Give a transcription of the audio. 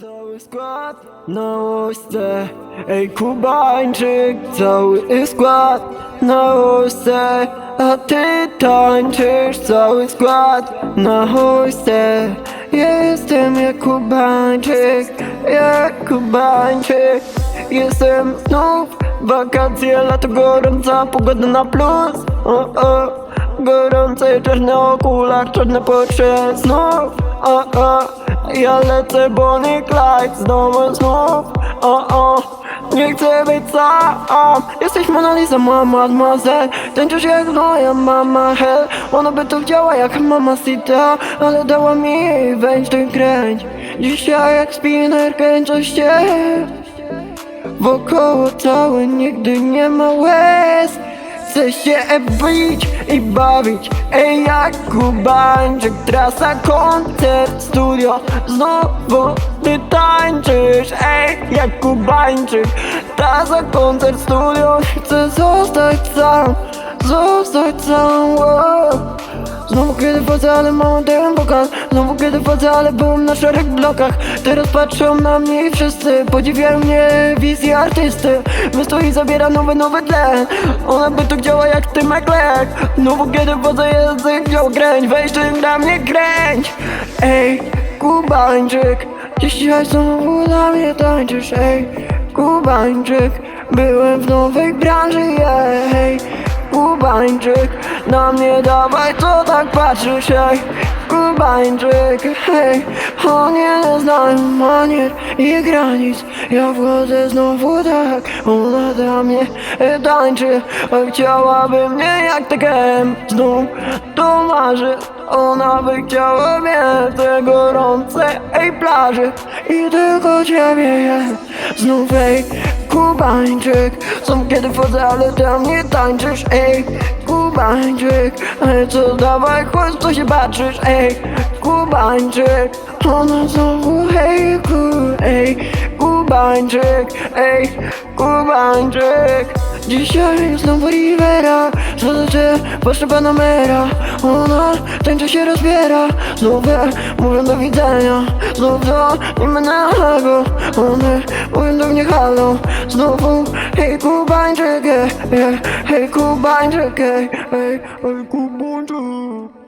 Cały skład na łośce Ej Kubańczyk Cały skład na łośce A ty tańczysz Cały skład na łośce Jestem jak Kubańczyk Jak Kubańczyk. Jestem znów Wakacje, lato gorąca Pogoda na plus. O, o. Gorący czarny okular, czarne pocze znów. O, o. Ja lecę Bonnie Clyde znowu znów. O, o. Nie chcę być sam. Jesteś Mona Lisa, mama, mademoiselle Tańczysz jak moja mama, hell. Ona by to chciała jak mama Sita Ale dała mi wejść do kręć. Dzisiaj jak spinner kręcę się. Wokoło całe nigdy nie ma łez Chcę się bić i bawić. Ej jak Kubańczyk Trasa, koncert, studio. Znowu ty tańczysz. Ej jak Kubańczyk Trasa, koncert, studio. Chcę zostać sam Zostać sam. Wow. Znowu kiedy wchodzę, ale mam ten pokaz. Znowu kiedy wchodzę, ale byłem na szarych blokach. Teraz patrzą na mnie i wszyscy Podziwiają mnie wizję artysty. Wystoi i zabiera nowy, nowy tlen Ona by to chciała jak ty McLeod Znowu kiedy wchodzę, język wziął kręć Weź ty na mnie kręć. Ej, Kubańczyk. Dzisiaj znowu dla mnie tańczysz. Ej, Kubańczyk. Byłem w nowej branży, ej Kubańczyk, na mnie dawaj, co tak patrzysz, ej Kubańczyk, hej, oni nie znają manier i granic. Ja wchodzę znowu tak, ona dla mnie tańczy. Chciałaby mnie jak takem, znów to marzy. Ona by chciała mnie te gorące, ej, plaży. I tylko ciebie jest, znów, ej Kubańczyk Są kiedy wchodzę, ale tam nie tańczysz, ej. Kubańczyk Ale co dawaj, chodź, co się patrzysz, ej. Kubańczyk Ona znowu, hej, ku, ej. Kubańczyk, ej. Kubańczyk Dzisiaj znowu Rivera Złożycie wasze Panamera Ona tańczy się rozbiera. Znów ja mówią do widzenia. Znów do nie będę go One mówią do mnie halo. Znowu hej Kubańczyk ej, ej, Hej Kubańczyk ej, ej, Hej Kubańczyk